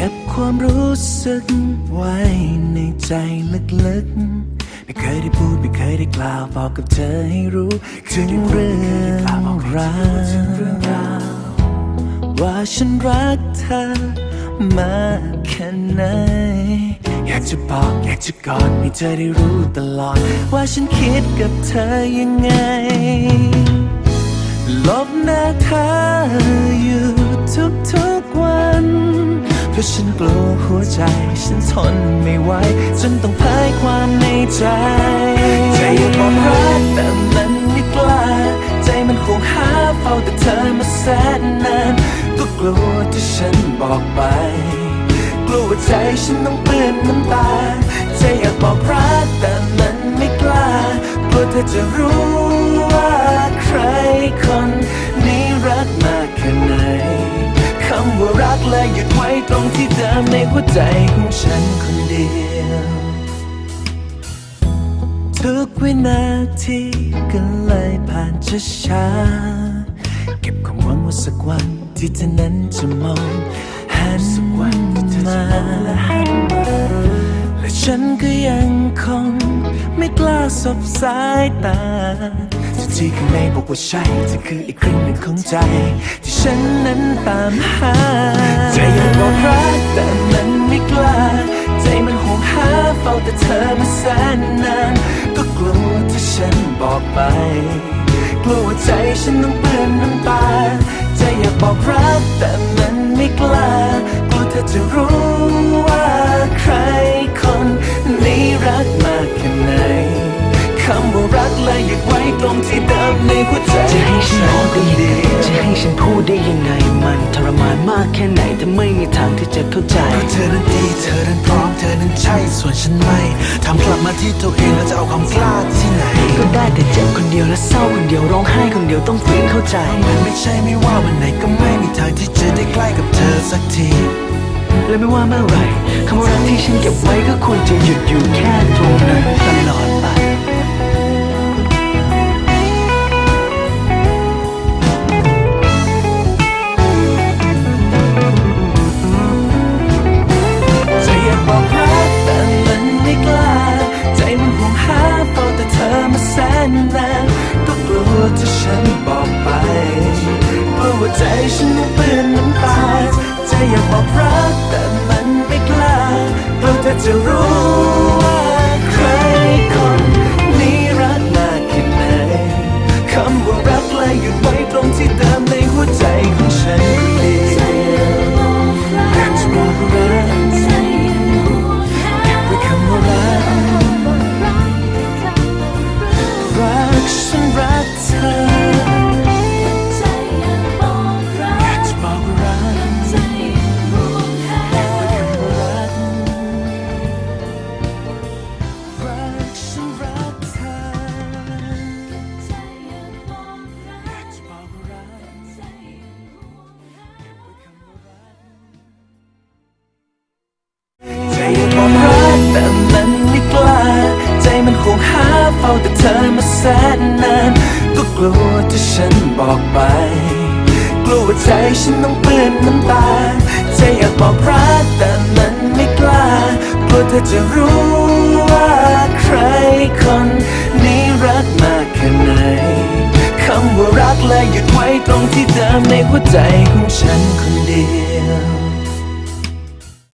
เก็บความรู้สึกไว้ในใจลึกๆ ไม่เคยได้พูด ไม่เคยได้กล่าวบอกกับเธอให้รู้ ถึงเรื่องราวว่าฉันรักเธอมากแค่ไหน อยากจะบอกอยากจะกอดให้เธอได้รู้ตลอด ว่าฉันคิดกับเธอยังไง ลบหน้าเธออยู่ทุกๆวัน ราะฉันกลัวหัวใจฉันทนไม่ไหวจนต้องเผยความในใจ ใจอยากบอกรักแต่มันไม่กล้า ใจมันคงหาเฝ้าแต่เธอมาแสนนานก็กลัวที่ฉันบอกไป กลัวใจฉันต้องเปื้อนน้ำตา ใจอยากบอกรักแต่มันไม่กล้ากลัวเธอจะรู้ และหยุดไว้ตรงที่เดิมในหัวใจของฉันคนเดียว ทุกวินาทีก็เลยผ่านช้าช้าๆเก็บความหวังว่าสักวันที่เธอนั้นจะมองหันมาและฉันก็ยังคงไม่กล้าสบสายตา ที่ข้างในบอกว่าใช่เธอคืออีกครึ่งหนึ่งของใจ ที่ฉันนั้นตามหาใจอยากบอกรักแต่มันไม่กล้า ใจมันห่วงหาเฝ้าแต่เธอมาแสนนาน ก็กลัวที่ฉันบอกไป กลัวว่าใจฉัน ยังไงมันทรมานมากแค่ไหนแต่ไม่มีทางที่จะเข้าใจเพราะเธอนั้นดีเธอนั้นพร้อมเธอนั้นใช่ส่วนฉันไม่ทำกลับมาที่ตัวเองแล้วจะเอาความกล้าที่ไหน ก็ได้แต่เจ็บคนเดียวและเศร้าคนเดียวร้องไห้คนเดียวต้องฝืนเข้าใจ มันไม่ใช่ไม่ว่าวันไหนก็ไม่มีทางที่จะได้ใกล้กับเธอสักทีและไม่ว่าเมื่อไหร่คำว่ารักที่ฉันเก็บไว้ก็ควรจะหยุดอยู่แค่ตรงนั้นตลอด ใจฉันต้องเปื้อนน้ำตาใจอยากบอกรักแต่มันไม่กล้าเพราะเธอจะรู้ เฝ้าแต่เธอมาแสนนานก็กลัวที่ฉันบอกไป กลัวว่าใจฉันต้องเปื้อนน้ำตาใจอยากบอกรักแต่มันไม่กล้ากลัวเธอจะรู้ว่าใครคนนี้รักมากแค่ไหนคำว่ารักและหยุดไว้ตรงที่เดิมในหัวใจของฉันคนเดียว